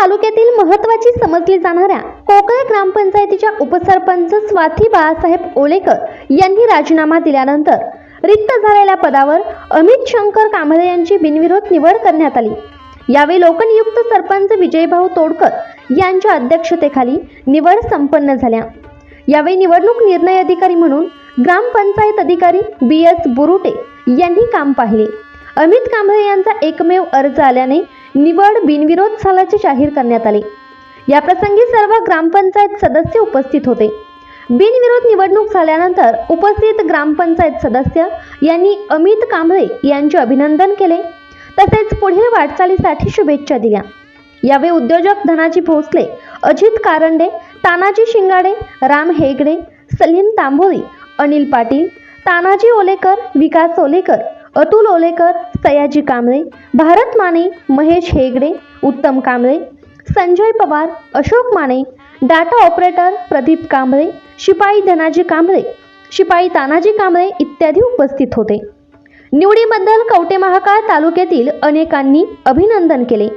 महत्वाची समजली जाणाऱ्या कोकळे ग्रामपंचायतीच्या उपसरपंच स्वाती बाळासाहेब ओलेकर यांनी राजीनामा दिल्यानंतर रिक्त झालेल्या पदावर अमित शंकर कांबळे यांची बिनविरोध निवड करण्यात आली. यावेळी लोकनियुक्त सरपंच विजयभाऊ तोडकर यांच्या अध्यक्षतेखाली निवड संपन्न झाल्या. यावेळी निवडणूक निर्णय अधिकारी म्हणून ग्रामपंचायत अधिकारी बी एस बुरुटे यांनी काम पाहिले. अमित कांबळे यांचा एकमेव अर्ज आल्याने निवड बिनविरोध झाल्याचे जाहीर करण्यात आले. याप्रसंगी सर्व ग्रामपंचायत सदस्य उपस्थित होते. बिनविरोध निवडणूक झाल्यानंतर उपस्थित ग्रामपंचायत सदस्य यांनी अमित कांबळे यांचे अभिनंदन केले. तसेच पुढील वाटचालीसाठी शुभेच्छा दिल्या. यावेळी उद्योजक धनाजी भोसले अजित कारंडे तानाजी शिंगाडे राम हेगडे सलीम तांबोळी अनिल पाटील तानाजी ओलेकर विकास ओलेकर अतुल ओलेकर सयाजी कांबळे भारत माने महेश हेगडे उत्तम कांबळे संजय पवार अशोक माने डाटा ऑपरेटर प्रदीप कांबळे शिपाई धनाजी कांबळे शिपाई तानाजी कांबळे इत्यादी उपस्थित होते. निवडीबद्दल कवटे महाकाळ तालुक्यातील अनेकांनी अभिनंदन केले.